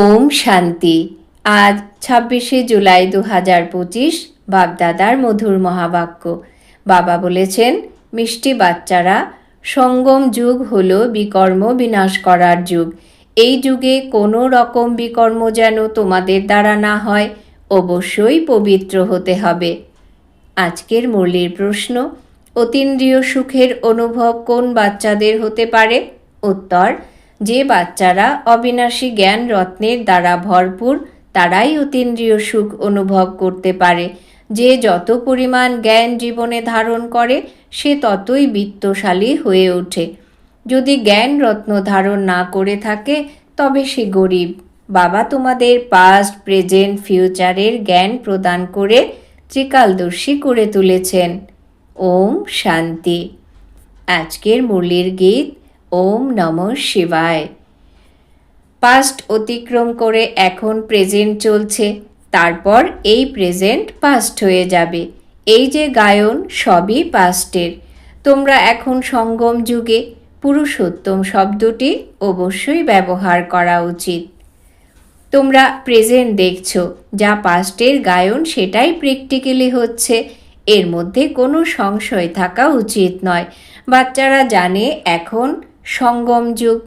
ওম শান্তি। আজ ছাব্বিশে জুলাই দু হাজার পঁচিশ বাপদাদার মধুর মহাবাক্য। বাবা বলেছেন, মিষ্টি বাচ্চারা, সঙ্গম যুগ হল বিকর্ম বিনাশ করার যুগ। এই যুগে কোনো রকম বিকর্ম যেন তোমাদের দ্বারা না হয়, অবশ্যই পবিত্র হতে হবে। আজকের মুরলির প্রশ্ন, অতীন্দ্রিয় সুখের অনুভব কোন বাচ্চাদের হতে পারে? উত্তর যে বাচ্চারা অবিনাশী জ্ঞান রত্নের দ্বারা ভরপুর, তারাই অতীন্দ্রিয় সুখ অনুভব করতে পারে। যে যত পরিমাণ জ্ঞান জীবনে ধারণ করে, সে ততই বিত্তশালী হয়ে ওঠে। যদি জ্ঞান রত্ন ধারণ না করে থাকে, তবে সে গরিব। বাবা তোমাদের পাস্ট প্রেজেন্ট ফিউচারের জ্ঞান প্রদান করে ত্রিকালদর্শী করে তুলেছেন। ওম শান্তি। আজকের মুরলির গীত ওম নম শিবায়। পাস্ট অতিক্রম করে এখন প্রেজেন্ট চলছে। তারপর এই প্রেজেন্ট পাস্ট হয়ে যাবে। এই যে গায়ন, সবই পাস্টের তোমরা এখন সঙ্গম যুগে পুরুষোত্তম শব্দটি অবশ্যই ব্যবহার করা উচিত। তোমরা প্রেজেন্ট দেখছ, যা পাস্টের গায়ন সেটাই প্র্যাকটিক্যালি হচ্ছে। এর মধ্যে কোনো সংশয় থাকা উচিত নয়। বাচ্চারা জানে এখন সঙ্গম যুগ,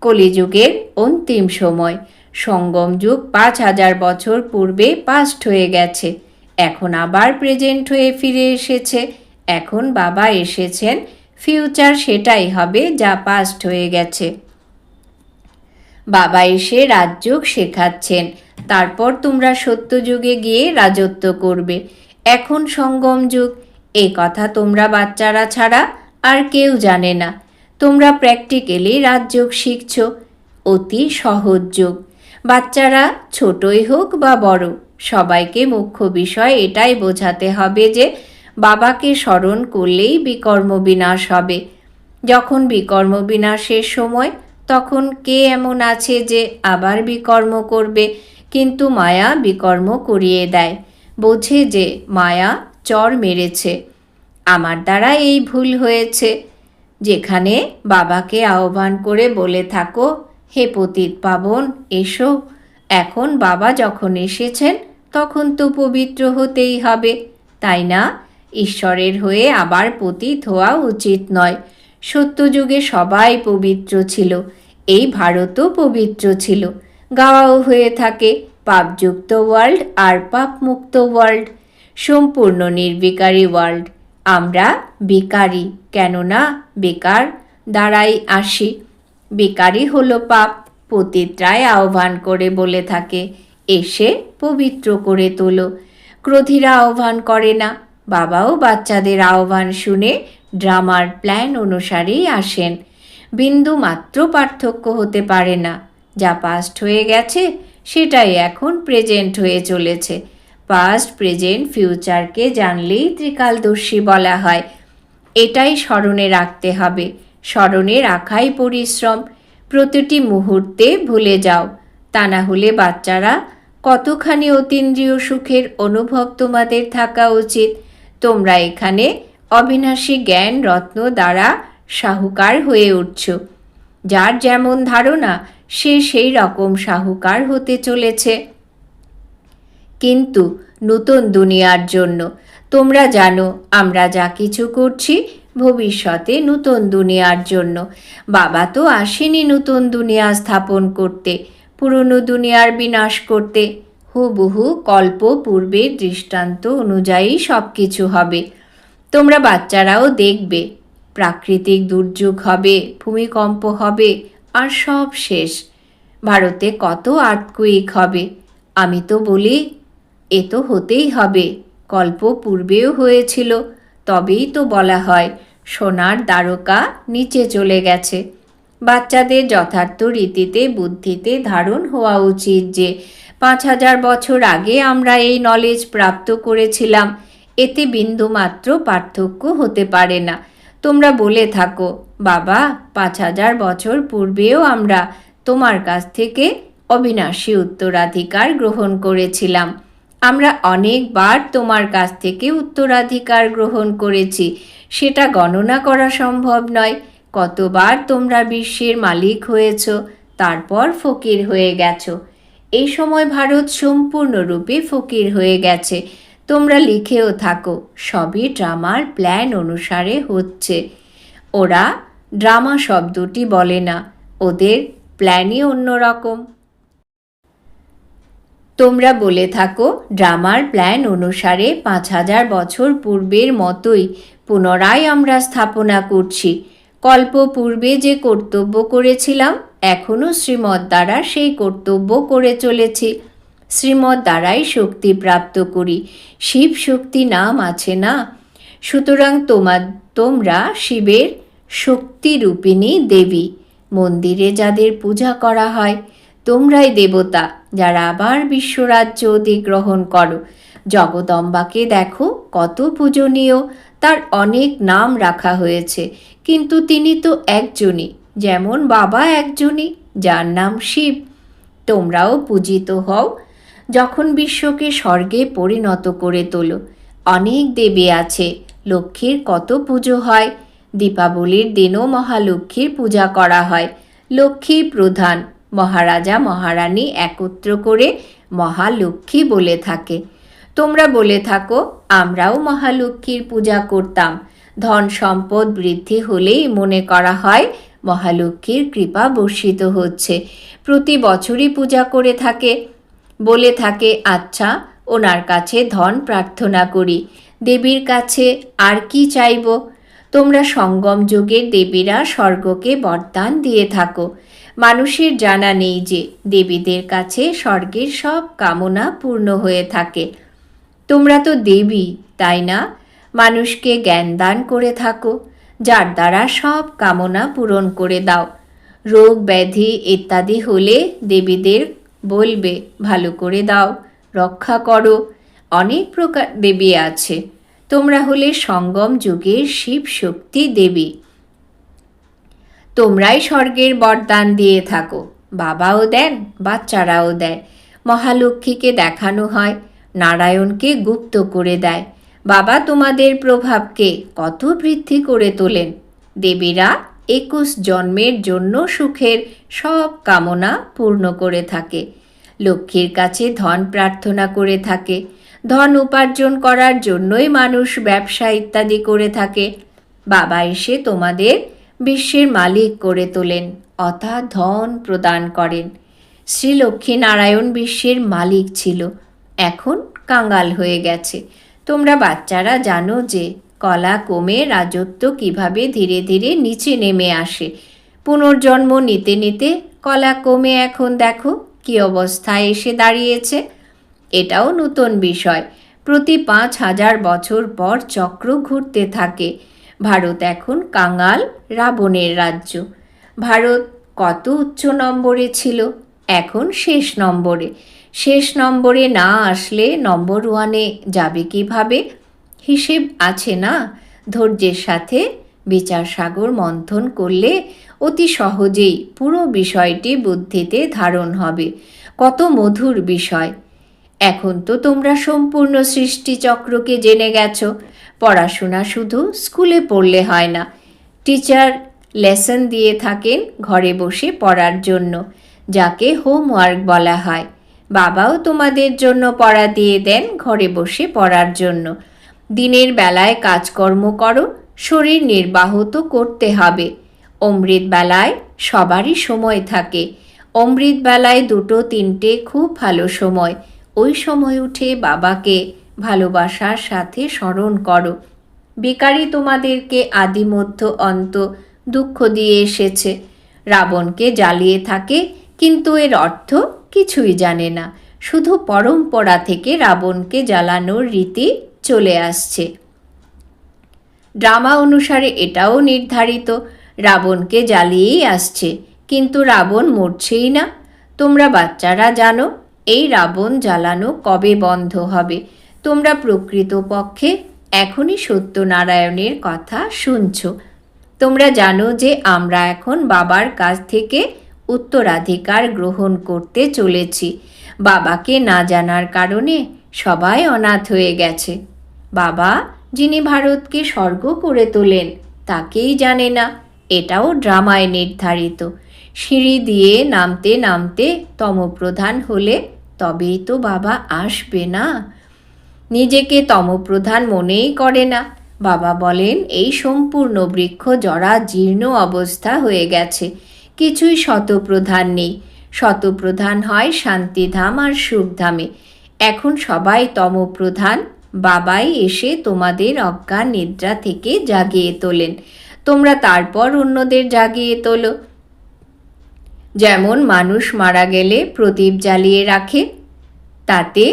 কলিযুগের অন্তিম সময়। সঙ্গম যুগ পাঁচ হাজার বছর পূর্বে পাস্ট হয়ে গেছে। এখন আবার প্রেজেন্ট হয়ে ফিরে এসেছে। এখন বাবা এসেছেন। ফিউচার সেটাই হবে যা পাস্ট হয়ে গেছে। বাবা এসে রাজযোগ শেখাচ্ছেন। তারপর তোমরা সত্যযুগে গিয়ে রাজত্ব করবে। এখন সঙ্গম যুগ। এ কথা তোমরা বাচ্চারা ছাড়া আর কেউ জানে না। তোমরা প্র্যাকটিক্যালি রাজযোগ শিখছ, অতি সহজ যোগ। বাচ্চারা ছোটই হোক বা বড়, সবাইকে মুখ্য বিষয় এটাই বোঝাতে হবে যে বাবাকে স্মরণ করলেই বিকর্ম বিনাশ হবে। যখন বিকর্ম বিনাশের সময়, তখন কে এমন আছে যে আবার বিকর্ম করবে, কিন্তু মায়া বিকর্ম করিয়ে দেয়। বোঝে যে মায়া চর মেরেছে। আমার দ্বারা এই ভুল হয়েছে। যেখানে বাবাকে আহ্বান করে বলে থাকো, হে পতিত পাবন, এসো। এখন বাবা যখন এসেছেন, তখন তো পবিত্র হতেই হবে। তাই না? ঈশ্বরের হয়ে আবার পতিত হওয়া উচিত নয়। সত্যযুগে সবাই পবিত্র ছিল, এই ভারতও পবিত্র ছিল। গাওয়াও হয়ে থাকে, পাপযুক্ত ওয়ার্ল্ড আর পাপমুক্ত ওয়ার্ল্ড সম্পূর্ণ নির্বিকারী ওয়ার্ল্ড আমরা বেকারি কেননা বেকার দ্বারাই আসি। বেকারই হলো পাপ পতিত্রায় আহ্বান করে বলে থাকে, এসে পবিত্র করে তোলো। ক্রোধীরা আহ্বান করে না, বাবাও বাচ্চাদের আহ্বান শুনে ড্রামার প্ল্যান অনুসারেই আসেন। বিন্দু মাত্র পার্থক্য হতে পারে না, যা পাস্ট হয়ে গেছে, সেটাই এখন প্রেজেন্ট হয়ে চলেছে। পাস্ট প্রেজেন্ট ফিউচারকে জানলেই ত্রিকালদর্শী বলা হয়। এটাই স্মরণে রাখতে হবে। স্মরণে রাখাই পরিশ্রম। প্রতিটি মুহূর্তে ভুলে যাও। তা না হলে বাচ্চারা, কতখানি অতীন্দ্রিয় সুখের অনুভব তোমাদের থাকা উচিত? তোমরা এখানে অবিনাশী জ্ঞান, রত্ন দ্বারা সাহুকার হয়ে উঠছ। যার যেমন ধারণা, সে সেই রকম সাহুকার হতে চলেছে। কিন্তু নতুন দুনিয়ার জন্য। তোমরা জানো, আমরা যা কিছু করছি ভবিষ্যতে নতুন দুনিয়ার জন্য। বাবা তো আসেনি নতুন দুনিয়া স্থাপন করতে, পুরনো দুনিয়ার বিনাশ করতে। হুবহু কল্প পূর্বের দৃষ্টান্ত অনুযায়ী সব কিছু হবে। তোমরা বাচ্চারাও দেখবে, প্রাকৃতিক দুর্যোগ হবে, ভূমিকম্প হবে, আর সব শেষ। ভারতে কত আর্থকুইক হবে, আমি তো বলি এ তো হতেই হবে। কল্প পূর্বেও হয়েছিল, তবেই তো বলা হয়, সোনার দ্বারকা নিচে চলে গেছে। বাচ্চাদের যথার্থ রীতিতে, বুদ্ধিতে ধারণ হওয়া উচিত যে, পাঁচ হাজার বছর আগে আমরা এই নলেজ প্রাপ্ত করেছিলাম, এতে বিন্দুমাত্র পার্থক্য হতে পারে না। তোমরা বলে থাকো, বাবা, পাঁচ হাজার বছর পূর্বেও আমরা তোমার কাছ থেকে অবিনাশী উত্তরাধিকার গ্রহণ করেছিলাম। আমরা অনেকবার তোমার কাছ থেকে উত্তরাধিকার গ্রহণ করেছি। সেটা গণনা করা সম্ভব নয়। কতবার তোমরা বিশ্বের মালিক হয়েছ, তারপর ফকির হয়ে গেছো। এই সময় ভারত সম্পূর্ণরূপে ফকির হয়ে গেছে। তোমরা লিখেও থাকো, সবই ড্রামার প্ল্যান অনুসারে হচ্ছে। ওরা ড্রামা শব্দটি বলে না, ওদের প্ল্যানই অন্যরকম। তোমরা বলে থাকো, ড্রামার প্ল্যান অনুসারে পাঁচ হাজার বছর পূর্বের মতোই পুনরায় আমরা স্থাপনা করছি। কল্প পূর্বে যে কর্তব্য করেছিলাম এখনও শ্রীমৎ দ্বারা সেই কর্তব্য করে চলেছি। শ্রীমৎ দ্বারাই শক্তি প্রাপ্ত করি। শিব শক্তি নাম আছে না? সুতরাং তোমার তোমরা শিবের শক্তিরূপিণী দেবী। মন্দিরে যাদের পূজা করা হয়, তোমরাই দেবতা। যারা আবার বিশ্বরাজ্য অধিগ্রহণ করো। জগদম্বাকে দেখো কত পূজনীয়, তার অনেক নাম রাখা হয়েছে, কিন্তু তিনি তো একজনই, যেমন বাবা একজনই, যার নাম শিব। তোমরাও পূজিত হও, যখন বিশ্বকে স্বর্গে পরিণত করে তোলো। অনেক দেবী আছে, লক্ষ্মীর কত পুজো হয়, দীপাবলির দিনও মহালক্ষ্মীর পূজা করা হয়, লক্ষ্মী প্রধান। মহারাজা মহারানী একত্র করে মহালক্ষ্মী বলে থাকে। তোমরা বলে থাকো, আমরাও মহালক্ষ্মীর পূজা করতাম। ধন সম্পদ বৃদ্ধি হলেই মনে করা হয় মহালক্ষ্মীর কৃপা বর্ষিত হচ্ছে। প্রতি বছরই পূজা করে থাকে। বলে থাকে আচ্ছা ওনার কাছে ধন প্রার্থনা করি। দেবীর কাছে আর কি চাইব? তোমরা সঙ্গম যুগের দেবীরা স্বর্গকে বরদান দিয়ে থাকো। মানুষের জানা নেই যে দেবীদের কাছে স্বর্গের সব কামনা পূর্ণ হয়ে থাকে। তোমরা তো দেবী, তাই না? মানুষকে জ্ঞান দান করে থাকো, যার দ্বারা সব কামনা পূরণ করে দাও। রোগ ব্যাধি ইত্যাদি হলে দেবীদের বলবে, ভালো করে দাও, রক্ষা করো। অনেক প্রকার দেবী আছে। তোমরা হলে সঙ্গম যুগের শিব শক্তি দেবী। তোমরাই স্বর্গের বরদান দিয়ে থাকো। বাবাও দেন, বাচ্চারাও দেয়। মহালক্ষ্মীকে দেখানো হয়, নারায়ণকে গুপ্ত করে দেয়। বাবা তোমাদের প্রভাবকে কত বৃদ্ধি করে তোলেন। দেবীরা একুশ জন্মের জন্য সুখের সব কামনা পূর্ণ করে থাকে। লক্ষ্মীর কাছে ধন প্রার্থনা করে থাকে। ধন উপার্জন করার জন্যই মানুষ ব্যবসা ইত্যাদি করে থাকে। বাবা এসে তোমাদের বিশ্বের মালিক করে তোলেন, অথা ধন প্রদান করেন। শ্রী লক্ষ্মী নারায়ণ বিশ্বের মালিক ছিল, এখন কাঙ্গাল হয়ে গেছে। তোমরা বাচ্চারা জানো যে, কলা কমে রাজত্ব কীভাবে ধীরে ধীরে নিচে নেমে আসে। পুনর্জন্ম নিতে নিতে কলা কমে এখন দেখো কি অবস্থায় এসে দাঁড়িয়েছে। এটাও নতুন বিষয়। প্রতি পাঁচ হাজার বছর পর চক্র ঘুরতে থাকে। ভারত এখন কাঙ্গাল রাবণের রাজ্য। ভারত কত উচ্চ নম্বরে ছিল? এখন শেষ নম্বরে। শেষ নম্বরে না আসলে নম্বর ওয়ানে যাবে কীভাবে? হিসেব আছে না? ধৈর্যের সাথে বিচার সাগর মন্থন করলে অতি সহজেই পুরো বিষয়টি বুদ্ধিতে ধারণ হবে। কত মধুর বিষয়। এখন তো তোমরা সম্পূর্ণ সৃষ্টিচক্রকে জেনে গেছো। পড়াশোনা শুধু স্কুলে পড়লে হয় না। টিচার লেসন দিয়ে থাকেন ঘরে বসে পড়ার জন্য, যাকে হোমওয়ার্ক বলা হয়। বাবাও তোমাদের জন্য পড়া দিয়ে দেন ঘরে বসে পড়ার জন্য। দিনের বেলায় কাজকর্ম করো, শরীর নির্বাহ তো করতে হবে। অমৃত বেলায় সবারই সময় থাকে। অমৃত বেলায় দুটো তিনটে খুব ভালো সময়। ওই সময় উঠে বাবাকে ভালোবাসার সাথে স্মরণ করো। বেকারি তোমাদেরকে আদিমধ্য অন্ত দুঃখ দিয়ে এসেছে। রাবণকে জ্বালিয়ে থাকে, কিন্তু এর অর্থ কিছুই জানে না। শুধু পরম্পরা থেকে রাবণকে জ্বালানোর রীতি চলে আসছে। ড্রামা অনুসারে এটাও নির্ধারিত, রাবণকে জ্বালিয়েই আসছে, কিন্তু রাবণ মরছেই না। তোমরা বাচ্চারা জানো, এই রাবণ জ্বালানো কবে বন্ধ হবে? তোমরা প্রকৃতপক্ষে এখনই সত্যনারায়ণের কথা শুনছ। তোমরা জানো যে আমরা এখন বাবার কাছ থেকে উত্তরাধিকার গ্রহণ করতে চলেছি। বাবাকে না জানার কারণে সবাই অনাথ হয়ে গেছে। বাবা, যিনি ভারতকে স্বর্গ করে তোলেন, তাকেই জানে না। এটাও ড্রামায় নির্ধারিত। সিঁড়ি দিয়ে নামতে নামতে তমপ্রধান হলে তবেই তো বাবা আসবে না। নিজেকে তমপ্রধান মনেই করে না। বাবা বলেন, এই সম্পূর্ণ বৃক্ষ জরা জীর্ণ অবস্থা হয়ে গেছে। কিছুই শতপ্রধান নেই। শতপ্রধান হয় শান্তিধাম আর সুখধামে। এখন সবাই তমপ্রধান। বাবাই এসে তোমাদের অজ্ঞান নিদ্রা থেকে জাগিয়ে তোলেন। তোমরা তারপর অন্যদের জাগিয়ে তোলো। যেমন মানুষ মারা গেলে প্রদীপ জ্বালিয়ে রাখে, তাতে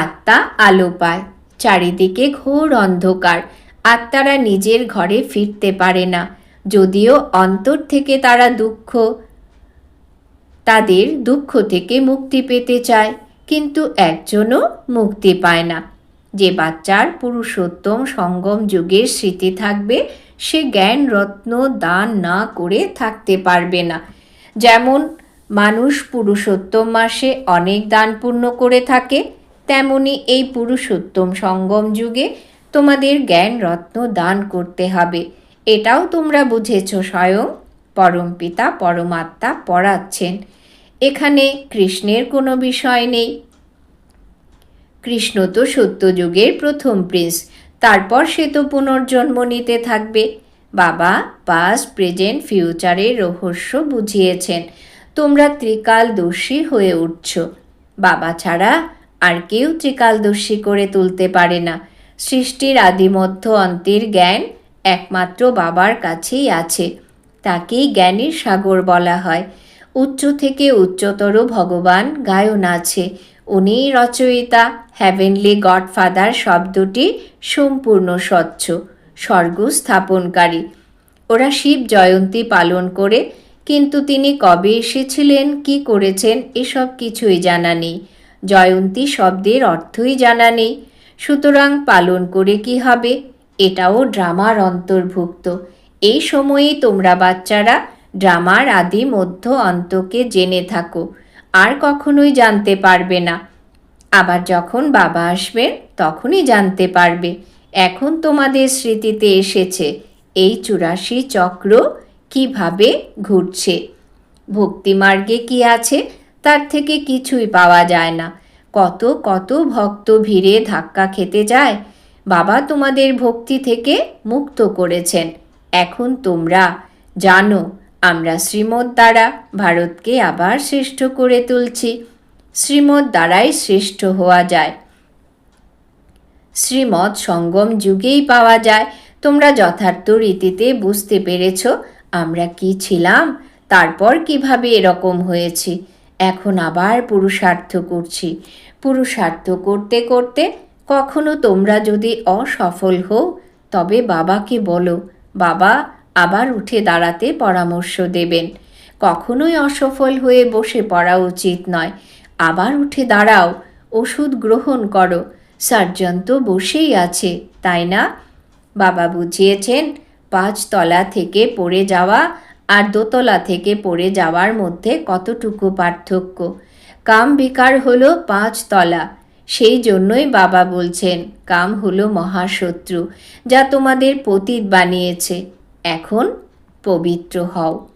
আত্মা আলো পায়। চারিদিকে ঘোর অন্ধকার। আত্মারা নিজের ঘরে ফিরতে পারে না। যদিও অন্তর থেকে তারা দুঃখ, তাদের দুঃখ থেকে মুক্তি পেতে চায়, কিন্তু একজনও মুক্তি পায় না। যে বাচ্চার পুরুষোত্তম সঙ্গম যুগের স্মৃতি থাকবে, সে জ্ঞান, রত্ন দান না করে থাকতে পারবে না। যেমন মানুষ পুরুষোত্তম মাসে অনেক দান পূর্ণ করে থাকে তেমনি এই পুরুষোত্তম সঙ্গম যুগে তোমাদের জ্ঞান রত্ন দান করতে হবে। এটাও তোমরা বুঝেছ স্বয়ং। পরমপিতা পরমাত্মা পড়াচ্ছেন। এখানে কৃষ্ণের কোনো বিষয় নেই। কৃষ্ণ তো সত্যযুগের প্রথম প্রিন্স, তারপর সে তো পুনর্জন্ম নিতে থাকবে। বাবা পাস্ট প্রেজেন্ট ফিউচারের রহস্য বুঝিয়েছেন। তোমরা ত্রিকালদর্শী হয়ে উঠছ। বাবা ছাড়া আর কেউ ত্রিকালদর্শী করে তুলতে পারে না। সৃষ্টির আদিমধ্য অন্তের জ্ঞান একমাত্র বাবার কাছেই আছে। তাকেই জ্ঞানের সাগর বলা হয়। উচ্চ থেকে উচ্চতর ভগবান গায়ন আছে। উনি রচয়িতা হ্যাভেনলি গডফাদার শব্দটি সম্পূর্ণ স্বচ্ছ, স্বর্গ স্থাপনকারী। ওরা শিব জয়ন্তী পালন করে, কিন্তু তিনি কবে এসেছিলেন, কি করেছেন, এসব কিছুই জানা নেই। জয়ন্তী শব্দের অর্থই জানা নেই। সুতরাং পালন করে কি হবে? এটাও ড্রামার অন্তর্ভুক্ত। এই সময়েই তোমরা বাচ্চারা ড্রামার আদি মধ্য অন্তকে জেনে থাকো, আর কখনোই জানতে পারবে না। আবার যখন বাবা আসবেন, তখনই জানতে পারবে। এখন তোমাদের স্মৃতিতে এসেছে এই চুরাশি চক্র কীভাবে ঘুরছে। ভক্তিমার্গে কি আছে? তার থেকে কিছুই পাওয়া যায় না। কত কত ভক্ত ভিড়ে ধাক্কা খেতে যায়। বাবা তোমাদের ভক্তি থেকে মুক্ত করেছেন। এখন তোমরা জানো, আমরা শ্রীমদ দ্বারা ভারতকে আবার শ্রেষ্ঠ করে তুলছি। শ্রীমদ দ্বারাই শ্রেষ্ঠ হওয়া যায়। শ্রীমদ সঙ্গম যুগেই পাওয়া যায়। তোমরা যথার্থ রীতিতে বুঝতে পেরেছ আমরা কি ছিলাম, তারপর কীভাবে এরকম হয়েছি। এখন আবার পুরুষার্থ করছি। পুরুষার্থ করতে করতে কখনো তোমরা যদি অসফল হও, তবে বাবাকে বলো, বাবা, আবার উঠে দাঁড়াতে পরামর্শ দেবেন। কখনোই অসফল হয়ে বসে পড়া উচিত নয়। আবার উঠে দাঁড়াও, ওষুধ গ্রহণ করো। সার্জন তো বসেই আছে, তাই না? বাবা বুঝিয়েছেন, পাঁচতলা থেকে পড়ে যাওয়া আর দোতলা থেকে পড়ে যাওয়ার মধ্যে কতটুকু পার্থক্য? কাম বিকার হলো পাঁচতলা সেই জন্যই বাবা বলছেন, কাম হলো মহাশত্রু, যা তোমাদের পতীত বানিয়েছে। এখন পবিত্র হও।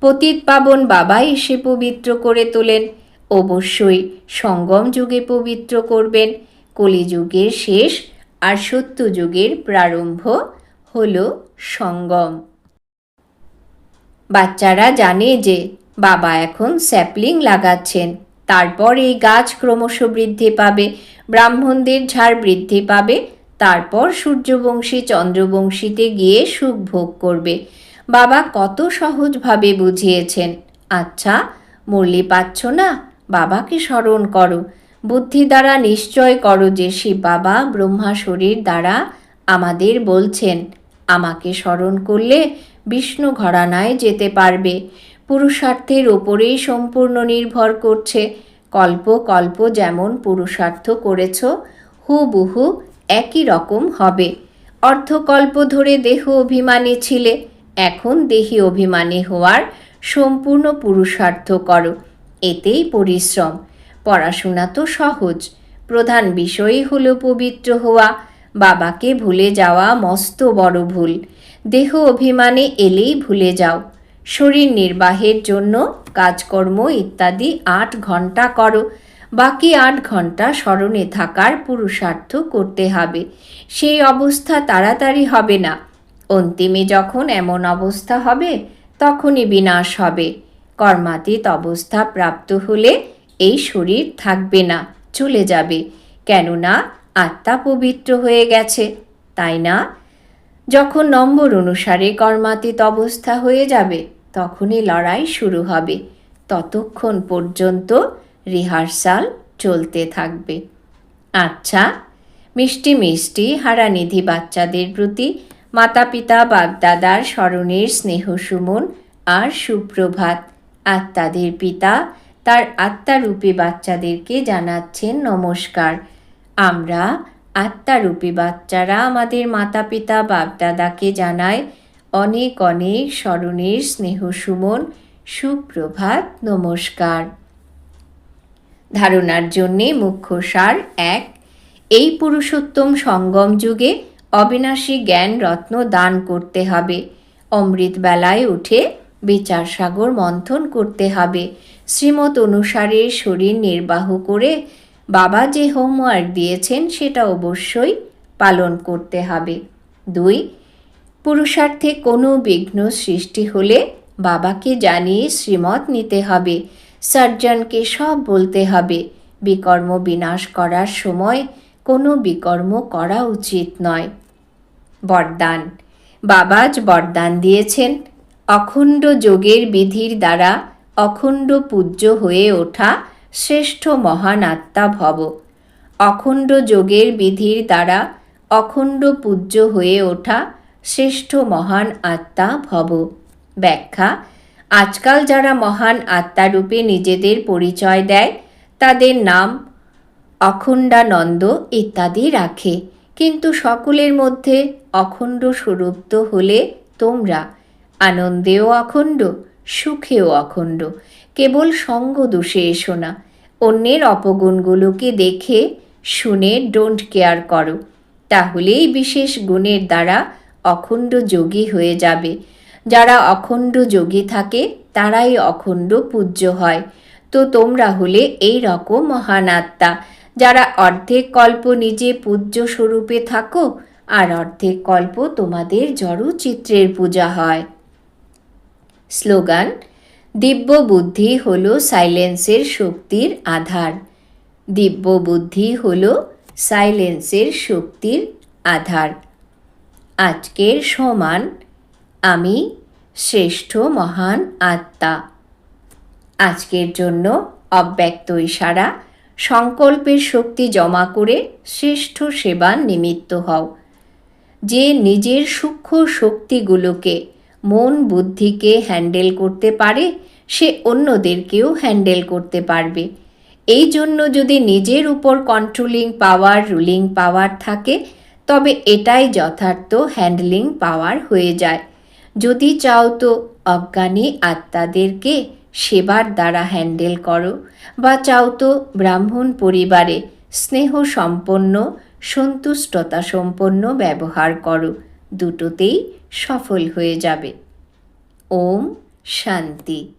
পতীত পাবন বাবা এসে পবিত্র করে তোলেন। অবশ্যই সঙ্গম যুগে পবিত্র করবেন। কলিযুগের শেষ আর সত্য যুগের প্রারম্ভ হল সঙ্গম। বাচ্চারা জানে যে বাবা এখন স্যাপলিং লাগাচ্ছেন। তারপর এই গাছ ক্রমশ বৃদ্ধি পাবে, ব্রাহ্মণদের ঝাড় বৃদ্ধি পাবে, তারপর সূর্যবংশী চন্দ্রবংশীতে গিয়ে সুখ ভোগ করবে। বাবা কত সহজভাবে বুঝিয়েছেন আচ্ছা মুরলি পাচ্ছ না? বাবাকে স্মরণ করো। বুদ্ধি দ্বারা নিশ্চয় করো যে শিব বাবা ব্রহ্মা শরীর দ্বারা আমাদের বলছেন, আমাকে স্মরণ করলে বিষ্ণু ঘরানায় যেতে পারবে। পুরুষার্থের ওপরেই সম্পূর্ণ নির্ভর করছে। কল্প কল্প যেমন পুরুষার্থ করেছ, হুবহু একই রকম হবে। অর্ধকল্প ধরে দেহ অভিমানী ছিলে, এখন দেহি অভিমানী হওয়ার সম্পূর্ণ পুরুষার্থ করো। এতেই পরিশ্রম। পড়াশোনা তো সহজ। প্রধান বিষয়ই হলো পবিত্র হওয়া। বাবাকে ভুলে যাওয়া মস্ত বড় ভুল। দেহ অভিমানে এলেই ভুলে যাও। শরীর নির্বাহের জন্য কাজকর্ম ইত্যাদি আট ঘণ্টা করো। বাকি আট ঘণ্টা স্মরণে থাকার পুরুষার্থ করতে হবে। সেই অবস্থা তাড়াতাড়ি হবে না। অন্তিমে যখন এমন অবস্থা হবে, তখনই বিনাশ হবে। কর্মাতীত অবস্থা প্রাপ্ত হলে এই শরীর থাকবে না, চলে যাবে। কেননা আত্মা পবিত্র হয়ে গেছে, তাই না? যখন নম্বর অনুসারে কর্মাতীত অবস্থা হয়ে যাবে, তখনই লড়াই শুরু হবে। ততক্ষণ পর্যন্ত রিহার্সাল চলতে থাকবে। আচ্ছা মিষ্টি মিষ্টি হারানিধি বাচ্চাদের প্রতি মাতা পিতা বাগদাদার স্মরণের স্নেহ সুমন আর সুপ্রভাত। আত্মাদের পিতা তার আত্মারূপী বাচ্চাদেরকে জানাচ্ছেন নমস্কার। আমরা আত্মারূপী বাচ্চারা আমাদের মাতা পিতা বাপদাদাকে জানায়, অনেক অনেক স্মরণের স্নেহ সুমন, সুপ্রভাত, নমস্কার। ধারণার জন্যে মুখ্য সার এক, এই পুরুষোত্তম সঙ্গম যুগে অবিনাশী জ্ঞান রত্ন দান করতে হবে। অমৃত বেলায় উঠে বিচার সাগর মন্থন করতে হবে। শ্রীমত অনুসারে শরীর নির্বাহ করে বাবা যে হোমওয়ার্ক দিয়েছেন সেটা অবশ্যই পালন করতে হবে। দুই, পুরুষার্থে কোনো বিঘ্ন সৃষ্টি হলে বাবাকে জানিয়ে শ্রীমত নিতে হবে। সার্জনকে সব বলতে হবে। বিকর্ম বিনাশ করার সময় কোনো বিকর্ম করা উচিত নয়। বরদান বাবাজ বরদান দিয়েছেন। অখণ্ড যোগের বিধির দ্বারা অখণ্ড পূজ্য হয়ে ওঠা শ্রেষ্ঠ মহান আত্মা ভব। অখণ্ড যোগের বিধির দ্বারা অখণ্ড পূজ্য হয়ে ওঠা শ্রেষ্ঠ মহান আত্মা ভব। ব্যাখ্যা, আজকাল যারা মহান আত্মারূপে নিজেদের পরিচয় দেয়, তাদের নাম অখণ্ডানন্দ ইত্যাদি রাখে। কিন্তু সকলের মধ্যে অখণ্ড স্বরূপ হলে তোমরা আনন্দেও অখণ্ড, সুখেও অখণ্ড। কেবল সঙ্গ দোষে এসো না। অন্যের অপগুণগুলোকে দেখে, শুনে ডোন্ট কেয়ার করো। তাহলেই বিশেষ গুণের দ্বারা অখণ্ড যোগী হয়ে যাবে। যারা অখণ্ড যোগী থাকে, তারাই অখণ্ড পূজ্য হয়। তো তোমরা হলে এই রকম মহান আত্মা। যারা অর্ধেক কল্প নিজে পূজ্য স্বরূপে থাকো, আর অর্ধেক কল্প তোমাদের জড় চিত্রের পূজা হয়। স্লোগান দিব্য বুদ্ধি হল সাইলেন্সের শক্তির আধার। দিব্য বুদ্ধি হল সাইলেন্সের শক্তির আধার। আজকের সমান আমি শ্রেষ্ঠ মহান আত্মা। আজকের জন্য অব্যক্ত ইশারা, সংকল্পের শক্তি জমা করে শ্রেষ্ঠ সেবার নিমিত্ত হও। যে নিজের সূক্ষ্ম শক্তিগুলোকে মন বুদ্ধিকে হ্যান্ডেল করতে পারে, সে অন্যদেরকেও হ্যান্ডেল করতে পারবে। এই জন্য যদি নিজের উপর কন্ট্রোলিং পাওয়ার, রুলিং পাওয়ার থাকে, তবে এটাই যথার্থ হ্যান্ডলিং পাওয়ার হয়ে যায়। যদি চাও তো অজ্ঞানী আত্মাদেরকে সেবার দ্বারা হ্যান্ডেল করো, বা চাও তো ব্রাহ্মণ পরিবারে স্নেহ সম্পন্ন সন্তুষ্টতা সম্পন্ন ব্যবহার করো। দুটোতেই সফল হয়ে যাবে। ওম শান্তি।